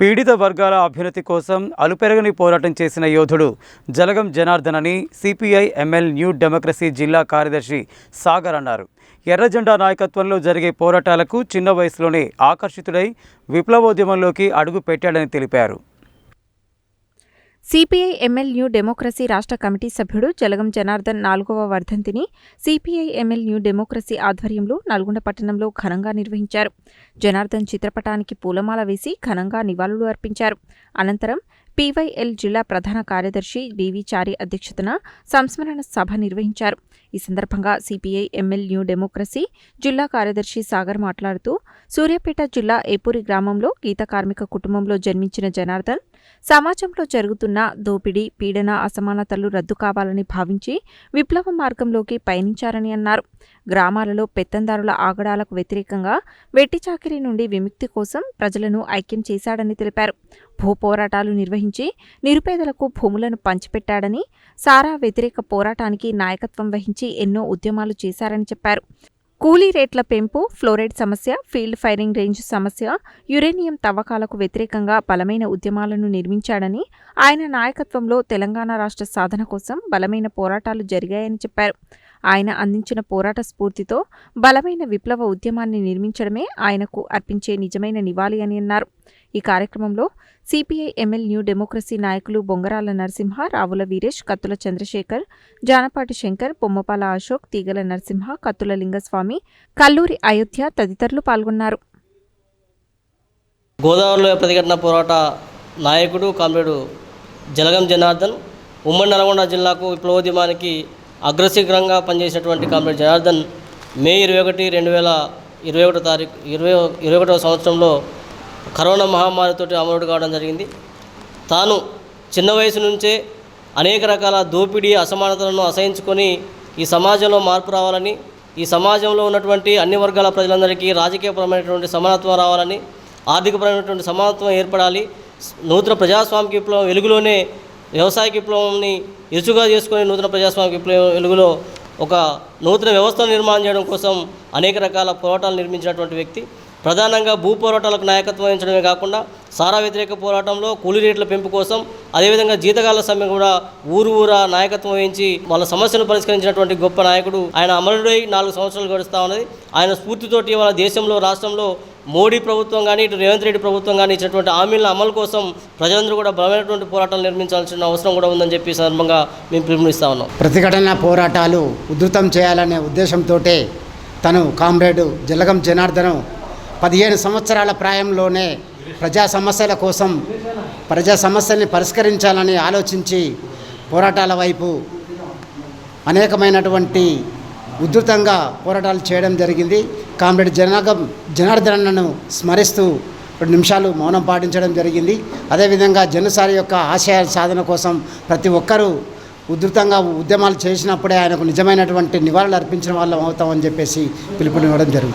పీడిత వర్గాల అభ్యున్నతి కోసం అలుపెరగని పోరాటం చేసిన యోధుడు జలగం జనార్దన్ అని సిపిఐ ఎంఎల్ న్యూ డెమోక్రసీ జిల్లా కార్యదర్శి సాగర్ అన్నారు. ఎర్రజెండా నాయకత్వంలో జరిగే పోరాటాలకు చిన్న వయసులోనే ఆకర్షితుడై విప్లవోద్యమంలోకి అడుగు పెట్టాడని తెలిపారు. సిపిఐ ఎంఎల్ న్యూ డెమోక్రసీ రాష్ట్ర కమిటీ సభ్యుడు జలగం జనార్దన్ నాలుగవ వర్ధంతిని సిపిఐ ఎంఎల్ న్యూ డెమోక్రసీ ఆధ్వర్యంలో నల్గొండ పట్టణంలో ఘనంగా నిర్వహించారు. జనార్దన్ చిత్రపటానికి పూలమాల వేసి ఘనంగా నివాళులు అర్పించారు. అనంతరం పీవైఎల్ జిల్లా ప్రధాన కార్యదర్శి డివి చారి అధ్యక్షతన సంస్మరణ సభ నిర్వహించారు. ఈ సందర్భంగా సిపిఐ ఎంఎల్ న్యూ డెమోక్రసీ జిల్లా కార్యదర్శి సాగర్ మాట్లాడుతూ సూర్యాపేట జిల్లా ఏపూరి గ్రామంలో గీత కార్మిక కుటుంబంలో జన్మించిన జనార్దన్ సమాజంలో జరుగుతున్న దోపిడీ పీడన అసమానతలు రద్దు కావాలని భావించి విప్లవ మార్గంలోకి పయనించారని అన్నారు. గ్రామాలలో పెత్తందారుల ఆగడాలకు వ్యతిరేకంగా వెట్టి చాకిరీ నుండి విముక్తి కోసం ప్రజలను ఐక్యం చేశాడని తెలిపారు. భూ పోరాటాలు నిర్వహించి నిరుపేదలకు భూములను పంచిపెట్టాడని సారా వ్యతిరేక పోరాటానికి నాయకత్వం వహించి ఎన్నో ఉద్యమాలు చేశారని చెప్పారు. కూలీ రేట్ల పెంపు ఫ్లోరైడ్ సమస్య ఫీల్డ్ ఫైరింగ్ రేంజ్ సమస్య యురేనియం తవ్వకాలకు వ్యతిరేకంగా బలమైన ఉద్యమాలను నిర్మించాడని ఆయన నాయకత్వంలో తెలంగాణ రాష్ట్ర సాధన కోసం బలమైన పోరాటాలు జరిగాయని చెప్పారు. ఆయన అందించిన పోరాట స్ఫూర్తితో బలమైన విప్లవ ఉద్యమాన్ని నిర్మించడమే ఆయనకు అర్పించే నిజమైన నివాళి అని అన్నారు. ఈ కార్యక్రమంలో సిపిఐ ఎంఎల్ న్యూ డెమోక్రసీ నాయకులు బొంగరాల నరసింహ రావుల వీరేష్ కత్తుల చంద్రశేఖర్ జానపాటి శంకర్ బొమ్మపాల అశోక్ తీగల నరసింహ కత్తుల లింగస్వామి కల్లూరి అయోధ్య తదితరులు పాల్గొన్నారు. గోదావరిలో ప్రతిఘటన పోరాట నాయకుడు కామ్రేడు జలగం జనార్దన్ ఉమ్మడి నల్గొండ జిల్లాకు విప్లవోద్యమానికి అగ్రశీఘ్రంగా పనిచేసినటువంటి కామ్రేడ్ జనార్దన్ మే ఇరవై ఒకటి రెండు వేల ఇరవై ఒకటో తారీఖు ఇరవై ఇరవై ఒకటో సంవత్సరంలో కరోనా మహమ్మారితో అమరుడు కావడం జరిగింది. తాను చిన్న వయసు నుంచే అనేక రకాల దోపిడీ అసమానతలను అసహించుకొని ఈ సమాజంలో మార్పు రావాలని ఈ సమాజంలో ఉన్నటువంటి అన్ని వర్గాల ప్రజలందరికీ రాజకీయపరమైనటువంటి సమానత్వం రావాలని ఆర్థికపరమైనటువంటి సమానత్వం ఏర్పడాలి నూతన ప్రజాస్వామిక విప్లవం వెలుగులోనే వ్యవసాయ విప్లవంని ఎసుగా చేసుకొని నూతన ప్రజాస్వామిక విప్లవం వెలుగులో ఒక నూతన వ్యవస్థను నిర్మాణం చేయడం కోసం అనేక రకాల పోరాటాలు నిర్మించినటువంటి వ్యక్తి. ప్రధానంగా భూ పోరాటాలకు నాయకత్వం వహించడమే కాకుండా సారా వ్యతిరేక పోరాటంలో కూలీ రేట్ల పెంపు కోసం అదేవిధంగా జీతగాల సమ్మె కూడా ఊరు ఊరా నాయకత్వం వహించి వాళ్ళ సమస్యను పరిష్కరించినటువంటి గొప్ప నాయకుడు ఆయన అమరుడై నాలుగు సంవత్సరాలు గడుస్తూ ఉన్నది. ఆయన స్ఫూర్తితోటి ఇవాళ దేశంలో రాష్ట్రంలో మోడీ ప్రభుత్వం కానీ ఇటు రేవంత్ రెడ్డి ప్రభుత్వం కానీ ఇచ్చినటువంటి హామీల అమలు కోసం ప్రజలందరూ కూడా బలమైనటువంటి పోరాటాలు నిర్మించాల్సిన అవసరం కూడా ఉందని చెప్పి సందర్భంగా మేము పిలుపునిస్తా ఉన్నాం. ప్రతిఘటన పోరాటాలు ఉధృతం చేయాలనే ఉద్దేశంతో తను కామ్రేడ్ జలగం జనార్దనం పదిహేను సంవత్సరాల ప్రాయంలోనే ప్రజా సమస్యల కోసం ప్రజా సమస్యల్ని పరిష్కరించాలని ఆలోచించి పోరాటాల వైపు అనేకమైనటువంటి ఉధృతంగా పోరాటాలు చేయడం జరిగింది. కామ్రేడ్ జనగం జనార్దనను స్మరిస్తూ రెండు నిమిషాలు మౌనం పాటించడం జరిగింది. అదేవిధంగా జనసారి యొక్క ఆశయాల సాధన కోసం ప్రతి ఒక్కరూ ఉధృతంగా ఉద్యమాలు చేసినప్పుడే ఆయనకు నిజమైనటువంటి నివాళులు అర్పించిన వాళ్ళం అవుతామని చెప్పేసి పిలుపునివ్వడం జరుగుతుంది.